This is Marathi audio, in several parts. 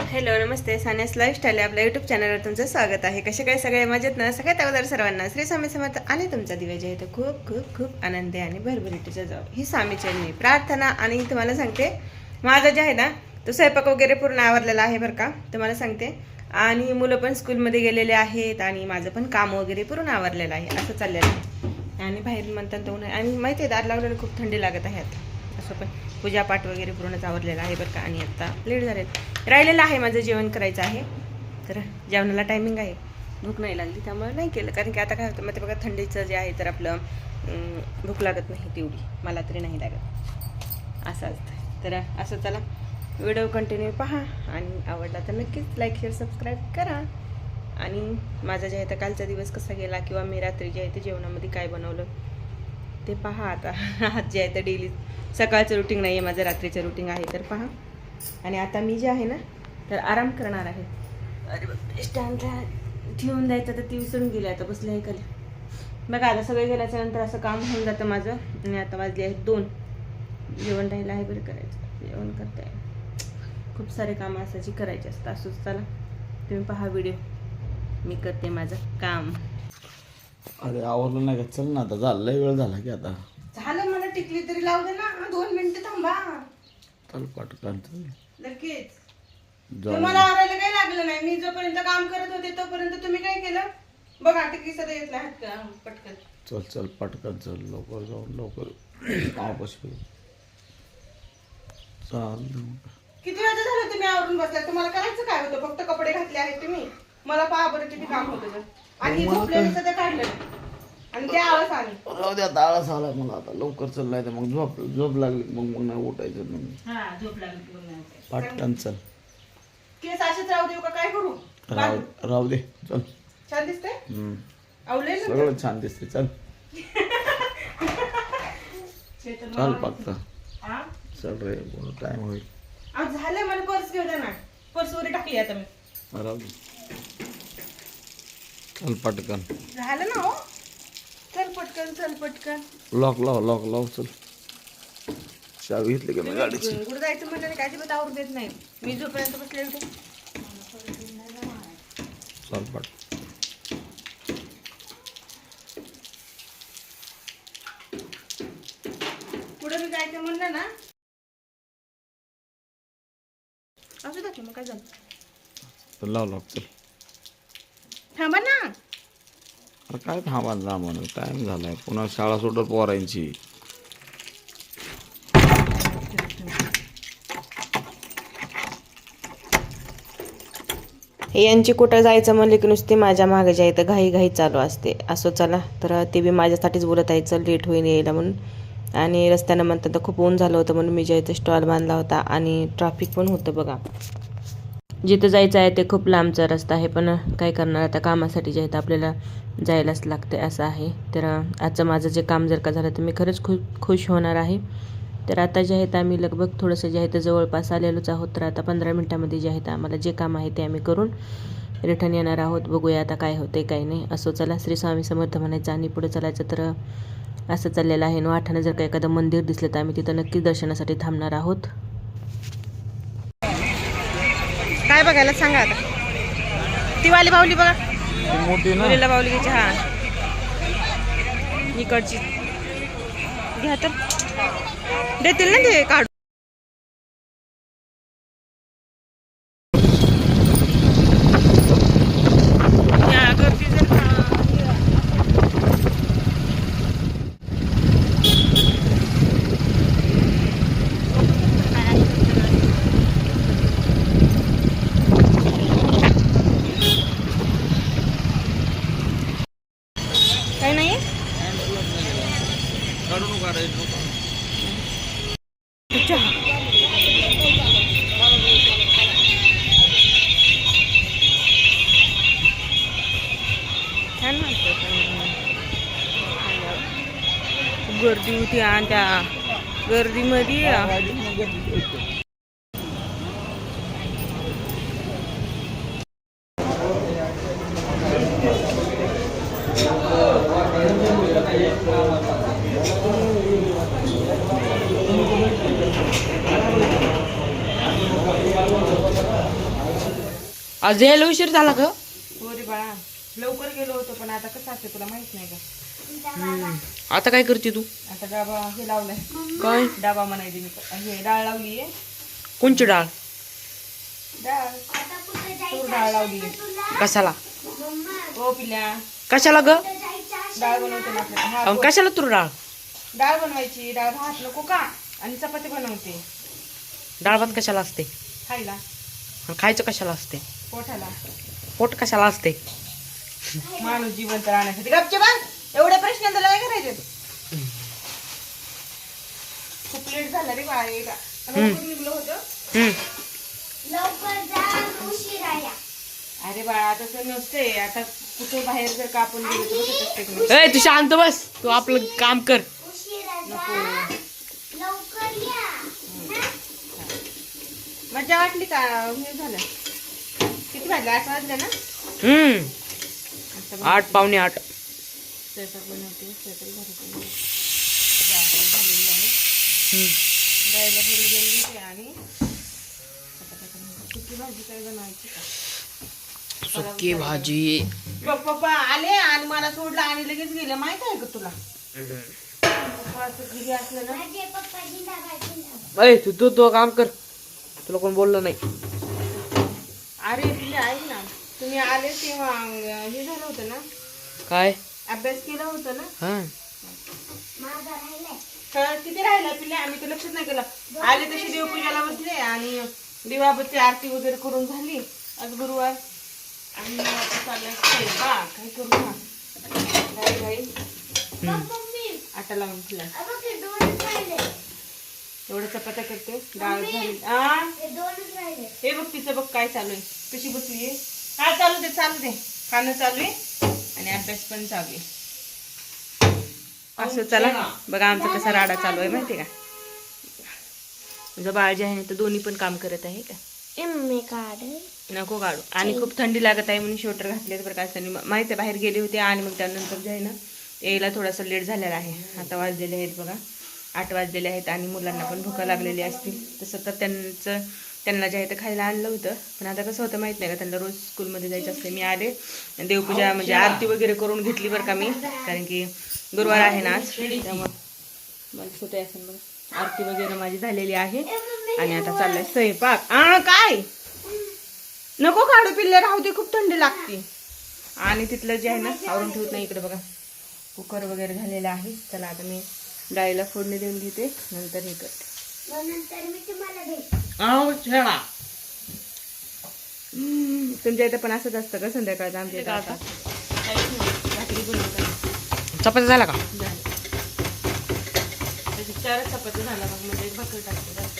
हॅलो नमस्ते. सानेस लाईफस्टाईल आपल्या युट्यूब चॅनलवर तुमचं स्वागत आहे. कसे काय सगळे? मजेत ना? सगळ्यात अगोदर सर्वांना. श्री स्वामी समर्थ आणि तुमचा दिवस जे आहे तो खूप खूप खूप आनंद आहे आणि भरभरीटीचा जाऊ ही स्वामीचरणी प्रार्थना आणि तुम्हाला सांगते माझा जे आहे ना तो स्वयंपाक वगैरे पूर्ण आवरलेला आहे बरं का? तुम्हाला सांगते. आणि मुलं पण स्कूलमध्ये गेलेले आहेत आणि माझं पण काम वगैरे पूर्ण आवरलेलं आहे. असं चाललेलं आहे. आणि बाहेर म्हणतात तो नाही आणि माहिती आहे दार लावलेलं खूप थंडी लागत आहे आता. असं पण पूजापाठ वगैरे पूर्णच आवरलेला आहे बरं का. आणि आता लेट झालेत. राहिलेलं आहे माझं जेवण करायचं आहे. तर जेवणाला टायमिंग आहे. भूक नाही लागली त्यामुळे नाही केलं. कारण की आता काय होतं मग ते बघा थंडीचं जे आहे तर आपलं भूक लागत नाही तेवढी. मला तरी नाही लागत. असं असतं. तर असं चला. व्हिडिओ कंटिन्यू पहा. आणि आवडला तर नक्कीच लाईक शेअर सबस्क्राईब करा. आणि माझा जे आहे तर कालचा दिवस कसा गेला किंवा मी रात्री जे आहे ते जेवणामध्ये काय बनवलं ते पहा आता. आज जे आहे तर डेली सकाळचं रुटीन नाही आहे माझं रात्रीचं रुटीन आहे तर पहा. आणि आता मी जे आहे ना तर आराम करणार आहे. अरे स्टँडला ठेवून द्यायचं तर ती विसरून गेली आता बसले आहे खाली. बघा आता सगळे गेल्याच्यानंतर असं काम होऊन जातं माझं. आणि आता वाजले आहेत दोन. जेवण राहिलं आहे बरं करायचं. जेवण करते आहे. खूप सारे कामं असायची करायची असतात. असंच चला तुम्ही पहा व्हिडिओ मी करते माझं काम. अरे आवरलं नाही का? चल ना आता झालं वेळ झाला की आता. झालं मला टिकली तरी लावू दे ना. दोन मिनिटं थांबा. चल पटकन लगेच. तुम्हाला आवरायला काही लागलं नाही. मी जोपर्यंत काम करत होते तोपर्यंत तुम्ही काय केलं? बघा टिकली सध्या येत नाही हात का- पटकन. चल चल पटकन चल. लवकर जाऊन लवकर. वापस चाल किती वेळ झालं तुम्ही आवरून बसलाय तुम्हाला करायचं काय होतं? फक्त कपडे घातले आहेत तुम्ही? मला पहा बरं किती काम होतं. आणि झोपलेलं काढलं. आणि ते आवाज आली. राहू आळस आला मला आता. लवकर चल नाही तर मग झोप झोप लागली मग मग नाही उठायचं मग हा झोप लागली की. पटकन चल. केस असेच राहू देऊ का? काय करू? राहू राहू दे चल. छान दिसते हम्म. आवले ना? सगळं छान दिसते चल. चेतन चल फक्त. हा? चल रे टाइम होईल. आज झालं मला पर्स घेऊ द्या ना. पर्स वगैरे टाकली आता मी. राहू दे. चल पटकन. झालं ना हो? चल पटकन चल पटकन. लॉक लाव लॉक लाव चल. चावी घेतली का मी गाडीची? कुठं जायचं म्हटलं काय अजिबात आवरून देत नाही. मी जोपर्यंत बसले होते. चल पट. पुढे मी जायचं म्हणलं ना. असू दाखव मग काय झालं? लाव लॉक चल थांबा ना अरे काय थांबा जा म्हणून टाईम झालाय. पुन्हा शाळा सुटत पोरांची. यांची कुठं जायचं म्हणले की नुसते माझ्या मागे जे आहे तर घाई घाई चालू असते. असं चला तर ते बी माझ्यासाठीच बोलत आहे चल लेट होईन यायला म्हणून. आणि रस्त्यानं म्हणतात तर खूप ऊन झालं होतं म्हणून मी जे आहे स्टॉल बांधला होता आणि ट्रॅफिक पण होतं बघा. जिथं जायचं आहे ते खूप लांबचा रस्ता आहे पण काय करणार? आता कामासाठी जे आहे आपल्याला जायलाच लागते असं आहे. तर आजचं माझं जे काम जर का झालं तर मी खरंच खूप खुश होणार आहे. तर आता जे आहे तर आम्ही लगभग थोडंसं जे आहे तर जवळपास आलेलोच आहोत. तर आता पंधरा मिनटामध्ये जे आहे तर आम्हाला जे काम आहे ते आम्ही करून रिटर्न येणार आहोत. बघूया आता काय होते काय नाही. असो चला श्री स्वामी समर्थ म्हणायचं आणि पुढे चालायचं तर असं चाललेलं आहे. न वाठानं जर का एखादं मंदिर दिसलं तर आम्ही तिथं नक्कीच दर्शनासाठी थांबणार आहोत. काय बघायला सांगा आता. ती वाली बावली बघा. मुलीला बावली घ्यायची हा. इकडची. घ्या तर. देतील ना ते काढून या गर्दी जर का- काही नाही छान म्हणतो पण गर्दी होती आणि त्या गर्दीमध्ये. आज यायला उशीर झाला का हो बाळा लवकर गेलो होतो पण आता कसं असते तुला माहीत नाही का आता काय करते तू? आता डाबा हे लावलाय. काय? डाबा म्हणायची मी. हे डाळ लावली आहे. कोणची डाळ? डाळ. तूर डाळ लावली कशाला? हो पिल्या कशाला ग? डाळ बनवते ना आपल्याला. अहो, कशाला तुर डाळ? डाळ बनवायची. डाळ भात नको का? आणि चपाती बनवते. डाळ भात कशाला असते? खायला. आणि खायचं कशाला असते? पोठाला पोट कशाला असते? माणूस जिवंत राहण्यासाठी. गपचे बस. तुला काय करायचे खूप लेट झाला रे बाळा हे का लवकर निघलो होतं. अरे बाळा तसं नसते आता कुठे बाहेर जर का आपण गेलो तर बसत असते की ए तू शांत बस. तू आपलं काम कर. मजा वाटली का? हे झालं. किती वाजले? आठ वाजले ना? हम्म. आता आठ पावणे आठ. स्वयंपाक बनवते स्वयंपाक झालेली आहे हम्म. थोडी गेली आणि? सुकी भाजी काय बनवायची का? सुकी भाजी. पप्पा आले आणि मला सोडलं आणि लगेच गेले. माहित आहे का तुला? पप्पा असं घरी असलं ना. ए तू तू तू काम कर. तुला कोण बोललं नाही. अरे ऐक ना. तुम्ही आले तेव्हा अं, हे झालं होतं ना. काय? अभ्यास केला होता ना? हा. किती राहिला पिल्ले? आम्ही तर लक्षच नाही केलं. आले तशी देवपूजाला बसले आणि दिवाबत्ती आरती वगैरे करून झाली. आज गुरुवार. आणि आता चाललाय स्वयंपाक. काय करू ना घाई घाई आटा लावून ठेवला. एवढं चपात्या करते? डाळ झाली. आ? हे बघ तिचं बघ काय चालू आहे. कशी बसली आहे? हा चालू दे चालू दे. खाणं चालू आहे. आणि अभ्यास पण चालू आहे. असं चला बघा आमचा कसा राडा चालू आहे माहिती का? माझं बाळ जे आहे ना तर दोन्ही पण काम करत आहे का? नको काढू. आणि खूप थंडी लागत आहे म्हणून शोटर घातले प्रकाशाने माहिती आहे बाहेर गेले होते आणि मग त्यानंतर जे आहे ना यायला थोडासा लेट झालेला आहे. आता वाजलेले आहेत बघा. आठ वाजलेले आहेत आणि मुलांना पण भुका लागलेली असतील. तसं तर त्यांचं त्यांना जे आहे ते खायला आणलं होतं. पण आता कसं होतं माहीत नाही का? त्यांना रोज स्कूलमध्ये जायचं असते मी आले. देवपूजा म्हणजे आरती वगैरे करून घेतली बरं का मी. कारण की गुरुवार आहे ना आज. त्यामुळे मला असेल बघा आरती वगैरे माझी झालेली आहे. आणि आता चाललंय स्वयंपाक. आ काय? नको काढू पिल्ले राहू दे खूप थंडी लागते. आणि तिथलं जे आहे ना आवरून ठेवत नाही इकडे बघा. कुकर वगैरे झालेलं आहे. चला आता मी डाळीला फोडणी देऊन घेते नंतर हे करते. तुमच्या इथं पण असंच असतं का संध्याकाळचं आमच्या इथं आता. बनवतात. चपाती झाला का? त्याची चारच चपाती झाला मग म्हणजे एक भाकर टाकते जास्त.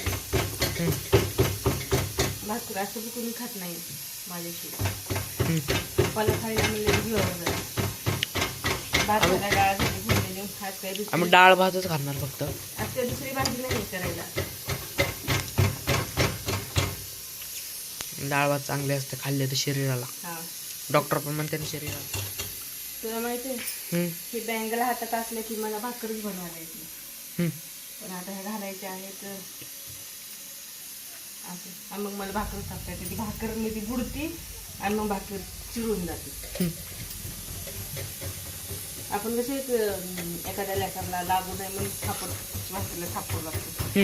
भाकर असं बी कोणी खात नाही माझ्याशी. पप्पाला खायला म्हणलं की घेऊन भात डाळ झाली भरलेली हात काय दुसरी आम्ही डाळ भातच खाणार फक्त. आज काय दुसरी भाजी नाही करायला. डाळ भात चांगले असते खाल्ले तर शरीराला. हा. डॉक्टर पण म्हणते ना शरीराला. तुला माहिती आहे? हम्म. ही बँगल हातात असल्या की मला भाकरच बनवायला येते. पण आता हे घालायचे आहेत असं. आणि मग मला भाकर टाकता येते. ती भाकर मी ती बुडती आणि मग भाकर चिरून जाते. आपण कसे एखाद्या लेकरला लागू नये म्हणून थापड भाकरीला थापड लागतो.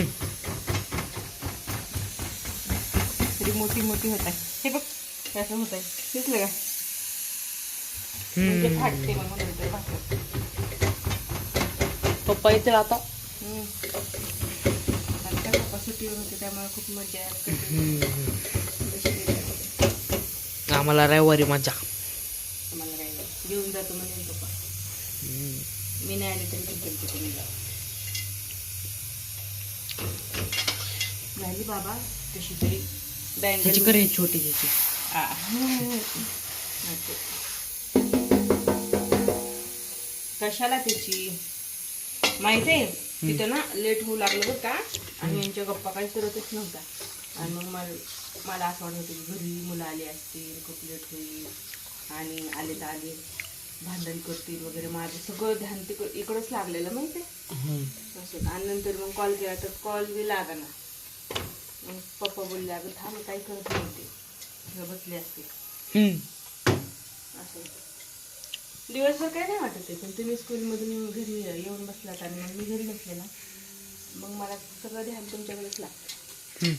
हम्म. तरी मोठी मोठी होत आहे. हे बघ असं होत आहे. दिसलं का? म्हणजे फाटते मग म्हणून तर भाकर पप्पा येतील आता काय पप्पा सुट्टीवर होते त्यामुळे खूप मजा येते. आम्हाला रविवारी मजा. आम्हाला नाही. घेऊन जातो म्हणे पप्पा. मी नाही आले तरी चिकन चिकन झाली बाबा कशी तरी. त्याची करे छोटी त्याची. कशाला त्याची? माहिती आहे तिथं ना लेट होऊ लागलं बरं का? आणि यांच्या गप्पा काही करतच नव्हता आणि मग मला मला असं वाटत होतं की घरी मुलं आली असतील खूप लेट होईल. आणि आले तर आले. भांडण करतील वगैरे. माझं सगळं ध्यान तिकड इकडंच लागलेलं माहिती आहे आणि नंतर मग कॉल केला तर कॉल बी ना पप्पा बोलले अगं थांब काही करत नव्हते बसले असते. असं. दिवसभर काय नाही वाटत आहे पण तुम्ही स्कूलमधून घरी येऊन बसलात आणि मग मी घरी नसले ना मग मला सगळं ध्यान तुमच्याकडेच लागतं.